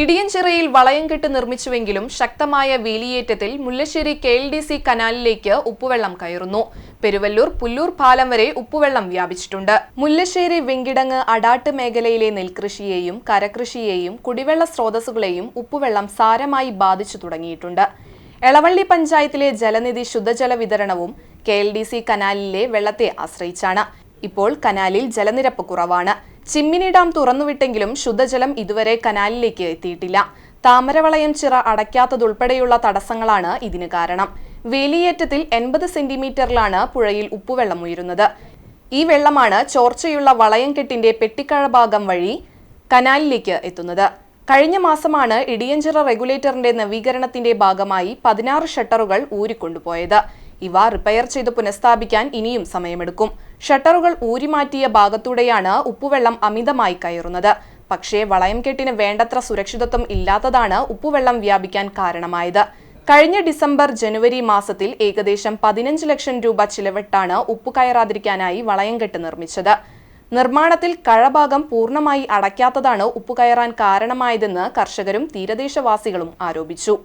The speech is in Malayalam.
ഇടിയഞ്ചിറയിൽ വളയം കെട്ട് നിർമ്മിച്ചുവെങ്കിലും ശക്തമായ വേലിയേറ്റത്തിൽ Mullassery K L D C കനാലിലേക്ക് ഉപ്പുവെള്ളം കയറുന്നു. പെരുവല്ലൂർ പുല്ലൂർ പാലം വരെ ഉപ്പുവെള്ളം വ്യാപിച്ചിട്ടുണ്ട്. മുല്ലശ്ശേരി വെങ്കിടങ്ങ് അടാട്ട് മേഖലയിലെ നെൽകൃഷിയെയും കരകൃഷിയെയും കുടിവെള്ള സ്രോതസ്സുകളെയും ഉപ്പുവെള്ളം സാരമായി ബാധിച്ചു തുടങ്ങിയിട്ടുണ്ട്. എളവള്ളി പഞ്ചായത്തിലെ ജലനിധി ശുദ്ധജല വിതരണവും കെ എൽ ഡി സി കനാലിലെ വെള്ളത്തെ ആശ്രയിച്ചാണ്. ഇപ്പോൾ കനാലിൽ ജലനിരപ്പ് കുറവാണ്. ചിമ്മിനി ഡാം തുറന്നുവിട്ടെങ്കിലും ശുദ്ധജലം ഇതുവരെ കനാലിലേക്ക് എത്തിയിട്ടില്ല. താമരവളയം ചിറ അടയ്ക്കാത്തതുൾപ്പെടെയുള്ള തടസ്സങ്ങളാണ് ഇതിന് കാരണം. വേലിയേറ്റത്തിൽ എൺപത് സെന്റിമീറ്ററിലാണ് പുഴയിൽ ഉപ്പുവെള്ളം ഉയരുന്നത്. ഈ വെള്ളമാണ് ചോർച്ചയുള്ള വളയം കെട്ടിന്റെ പെട്ടിക്കഴ ഭാഗം വഴി കനാലിലേക്ക് എത്തുന്നത്. കഴിഞ്ഞ മാസമാണ് ഇടിയഞ്ചിറ റെഗുലേറ്ററിന്റെ നവീകരണത്തിന്റെ ഭാഗമായി പതിനാറ് ഷട്ടറുകൾ ഊരിക്കൊണ്ടുപോയത്. ഇവ റിപ്പയർ ചെയ്ത് പുനഃസ്ഥാപിക്കാൻ ഇനിയും സമയമെടുക്കും. ഷട്ടറുകൾ ഊരിമാറ്റിയ ഭാഗത്തൂടെയാണ് ഉപ്പുവെള്ളം അമിതമായി കയറുന്നത്. പക്ഷേ വളയം കെട്ടിന് വേണ്ടത്ര സുരക്ഷിതത്വം ഇല്ലാത്തതാണ് ഉപ്പുവെള്ളം വ്യാപിക്കാൻ കാരണമായത്. കഴിഞ്ഞ ഡിസംബർ ജനുവരി മാസത്തിൽ ഏകദേശം പതിനഞ്ച് ലക്ഷം രൂപ ചിലവിട്ടാണ് ഉപ്പ് കയറാതിരിക്കാനായി വളയം വളയംകെട്ട് നിർമ്മിച്ചത്. നിർമ്മാണത്തിൽ കഴഭാഗം പൂർണമായി അടയ്ക്കാത്തതാണ് ഉപ്പ് കയറാൻ കാരണമായതെന്ന് കർഷകരും തീരദേശവാസികളും ആരോപിച്ചു.